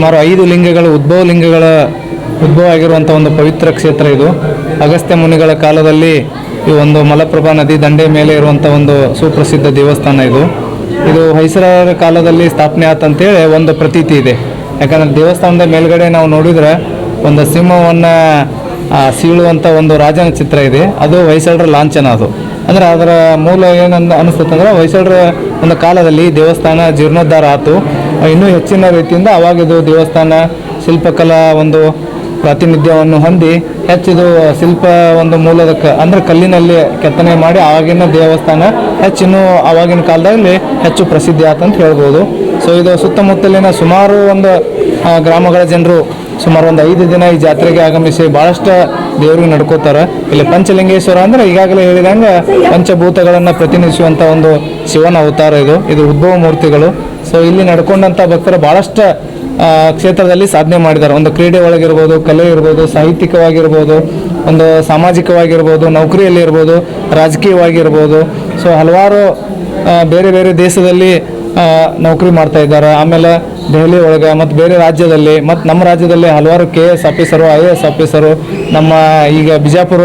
ಸುಮಾರು ಐದು ಲಿಂಗಗಳು ಉದ್ಭವ ಲಿಂಗಗಳ ಉದ್ಭವ ಆಗಿರುವಂಥ ಒಂದು ಪವಿತ್ರ ಕ್ಷೇತ್ರ ಇದು. ಅಗಸ್ತ್ಯ ಮುನಿಗಳ ಕಾಲದಲ್ಲಿ ಈ ಒಂದು ಮಲಪ್ರಭಾ ನದಿ ದಂಡೆ ಮೇಲೆ ಇರುವಂಥ ಒಂದು ಸುಪ್ರಸಿದ್ಧ ದೇವಸ್ಥಾನ ಇದು. ಇದು ಹೊಯ್ಸಳರ ಕಾಲದಲ್ಲಿ ಸ್ಥಾಪನೆ ಆತಂತೇಳಿ ಒಂದು ಪ್ರತೀತಿ ಇದೆ. ಯಾಕಂದ್ರೆ ದೇವಸ್ಥಾನದ ಮೇಲ್ಗಡೆ ನಾವು ನೋಡಿದ್ರೆ ಒಂದು ಸಿಂಹವನ್ನು ಸೀಳುವಂಥ ಒಂದು ರಾಜನ ಚಿತ್ರ ಇದೆ. ಅದು ಹೊಯ್ಸಳರ ಲಾಂಛನ ಅದು. ಅಂದರೆ ಅದರ ಮೂಲ ಏನಂದ ಅನಿಸ್ತಂದ್ರೆ ಹೊಯ್ಸಳರ ಒಂದು ಕಾಲದಲ್ಲಿ ದೇವಸ್ಥಾನ ಜೀರ್ಣೋದ್ಧಾರ ಆಯಿತು ಇನ್ನೂ ಹೆಚ್ಚಿನ ರೀತಿಯಿಂದ ಅವಾಗಿದು ದೇವಸ್ಥಾನ, ಶಿಲ್ಪಕಲಾ ಒಂದು ಪ್ರಾತಿನಿಧ್ಯವನ್ನು ಹೊಂದಿ ಹೆಚ್ಚಿದು ಶಿಲ್ಪ ಒಂದು ಮೂಲದ ಕ ಅಂದರೆ ಕಲ್ಲಿನಲ್ಲಿ ಕೆತ್ತನೆ ಮಾಡಿ ಆವಾಗಿನ ದೇವಸ್ಥಾನ ಹೆಚ್ಚಿನ್ನು ಆವಾಗಿನ ಕಾಲದಲ್ಲಿ ಹೆಚ್ಚು ಪ್ರಸಿದ್ಧಿ ಆತಂತ ಹೇಳ್ಬೋದು. ಸೊ ಇದು ಸುತ್ತಮುತ್ತಲಿನ ಸುಮಾರು ಒಂದು ಗ್ರಾಮಗಳ ಜನರು ಸುಮಾರು ಒಂದು ಐದು ದಿನ ಈ ಜಾತ್ರೆಗೆ ಆಗಮಿಸಿ ಭಾಳಷ್ಟು ದೇವ್ರಿಗೆ ನಡ್ಕೋತಾರೆ. ಇಲ್ಲಿ ಪಂಚಲಿಂಗೇಶ್ವರ ಅಂದ್ರೆ ಈಗಾಗಲೇ ಹೇಳಿದಂಗೆ ಪಂಚಭೂತಗಳನ್ನು ಪ್ರತಿನಿಧಿಸುವಂಥ ಒಂದು ಶಿವನ ಅವತಾರ ಇದು. ಇದು ಉದ್ಭವ ಮೂರ್ತಿಗಳು. ಸೊ ಇಲ್ಲಿ ನಡ್ಕೊಂಡಂಥ ಭಕ್ತರು ಭಾಳಷ್ಟು ಕ್ಷೇತ್ರದಲ್ಲಿ ಸಾಧನೆ ಮಾಡಿದ್ದಾರೆ. ಒಂದು ಕ್ರೀಡೆ ಒಳಗಿರ್ಬೋದು, ಕಲೆ ಇರ್ಬೋದು, ಸಾಹಿತ್ಯಿಕವಾಗಿರ್ಬೋದು, ಒಂದು ಸಾಮಾಜಿಕವಾಗಿರ್ಬೋದು, ನೌಕರಿಯಲ್ಲಿ ಇರ್ಬೋದು, ರಾಜಕೀಯವಾಗಿರ್ಬೋದು. ಸೊ ಹಲವಾರು ಬೇರೆ ಬೇರೆ ದೇಶದಲ್ಲಿ ನೌಕರಿ ಮಾಡ್ತಾ ಇದ್ದಾರೆ. ಆಮೇಲೆ ದೆಹಲಿ ಒಳಗೆ ಮತ್ತು ಬೇರೆ ರಾಜ್ಯದಲ್ಲಿ ಮತ್ತು ನಮ್ಮ ರಾಜ್ಯದಲ್ಲಿ ಹಲವಾರು K S officer I A S officer ನಮ್ಮ ಈಗ Bijapur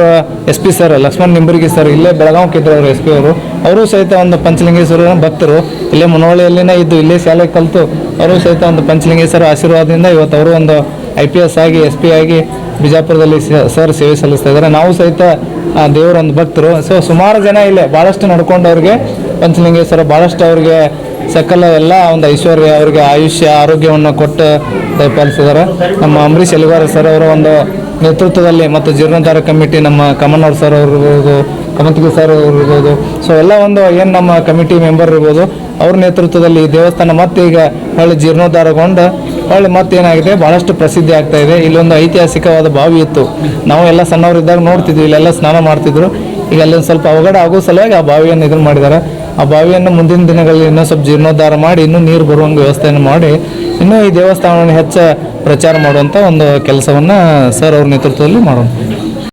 S P sir Laxman Nimbargi sir ಇಲ್ಲೇ ಬೆಳಗಾವಿ ಅವರು ಎಸ್ ಪಿ ಅವರು. ಅವರು ಸಹಿತ ಒಂದು ಪಂಚಲಿಂಗೇಶ್ವರ ಭಕ್ತರು. ಇಲ್ಲೇ ಮುನವಳ್ಳಿಯಲ್ಲಿನೇ ಇದ್ದು ಇಲ್ಲೇ ಶಾಲೆ ಕಲಿತು ಅವರು ಸಹಿತ ಒಂದು ಪಂಚಲಿಂಗೇಶ್ವರ ಆಶೀರ್ವಾದದಿಂದ ಇವತ್ತು ಅವರು ಒಂದು ಐ ಪಿ ಎಸ್ ಆಗಿ ಎಸ್ ಪಿ ಆಗಿ ಬಿಜಾಪುರದಲ್ಲಿ ಸರ್ ಸೇವೆ ಸಲ್ಲಿಸ್ತಾ ಇದ್ದಾರೆ. ನಾವು ಸಹಿತ ದೇವರೊಂದು ಭಕ್ತರು. ಸೊ ಸುಮಾರು ಜನ ಇಲ್ಲೇ ಭಾಳಷ್ಟು ನಡ್ಕೊಂಡವ್ರಿಗೆ ಪಂಚಲಿಂಗೇಶ್ವರ ಭಾಳಷ್ಟು ಅವ್ರಿಗೆ ಸಕಲ ಎಲ್ಲ ಒಂದು ಐಶ್ವರ್ಯ, ಅವರಿಗೆ ಆಯುಷ್ಯ, ಆರೋಗ್ಯವನ್ನು ಕೊಟ್ಟು ದಯಪಾಲಿಸಿದ್ದಾರೆ ನಮ್ಮ ಅಂಬರೀಷ್ ಎಲಿಗಾರ ಸರ್ ಅವರ ಒಂದು ನೇತೃತ್ವದಲ್ಲಿ ಮತ್ತು ಜೀರ್ಣೋದ್ಧಾರ ಕಮಿಟಿ ನಮ್ಮ ಕಮನವ್ರ ಸರ್ ಅವ್ರು ಇರ್ಬೋದು, ಕಮಂತಿಗೆ ಸರ್ ಅವರು ಇರ್ಬೋದು. ಸೊ ಎಲ್ಲ ಒಂದು ಏನು ನಮ್ಮ ಕಮಿಟಿ ಮೆಂಬರ್ ಇರ್ಬೋದು, ಅವ್ರ ನೇತೃತ್ವದಲ್ಲಿ ಈ ದೇವಸ್ಥಾನ ಮತ್ತೆ ಈಗ ಹೊಳ್ಳಿ ಜೀರ್ಣೋದ್ಧಾರಗೊಂಡು ಹೊಳ್ಳಿ ಮತ್ತೇನಾಗಿದೆ ಭಾಳಷ್ಟು ಪ್ರಸಿದ್ಧಿ ಆಗ್ತಾ ಇದೆ. ಇಲ್ಲೊಂದು ಐತಿಹಾಸಿಕವಾದ ಬಾವಿ ಇತ್ತು. ನಾವು ಎಲ್ಲ ಸಣ್ಣವರಿದ್ದಾಗ ನೋಡ್ತಿದ್ವಿ, ಇಲ್ಲೆಲ್ಲ ಸ್ನಾನ ಮಾಡ್ತಿದ್ರು. ಈಗ ಅಲ್ಲೊಂದು ಸ್ವಲ್ಪ ಅವಘಡ ಆಗೋ ಸಲುವಾಗಿ ಆ ಬಾವಿಯನ್ನು ಇದನ್ನು ಮಾಡಿದ್ದಾರೆ. ಆ ಬಾವಿಯನ್ನು ಮುಂದಿನ ದಿನಗಳಲ್ಲಿ ಇನ್ನೂ ಸ್ವಲ್ಪ ಜೀರ್ಣೋದ್ಧಾರ ಮಾಡಿ, ಇನ್ನೂ ನೀರು ಬರುವಂಗೆ ವ್ಯವಸ್ಥೆಯನ್ನು ಮಾಡಿ, ಇನ್ನೂ ಈ ದೇವಸ್ಥಾನವನ್ನು ಹೆಚ್ಚು ಪ್ರಚಾರ ಮಾಡುವಂಥ ಒಂದು ಕೆಲಸವನ್ನು ಸರ್ ಅವ್ರ ನೇತೃತ್ವದಲ್ಲಿ ಮಾಡೋಣ.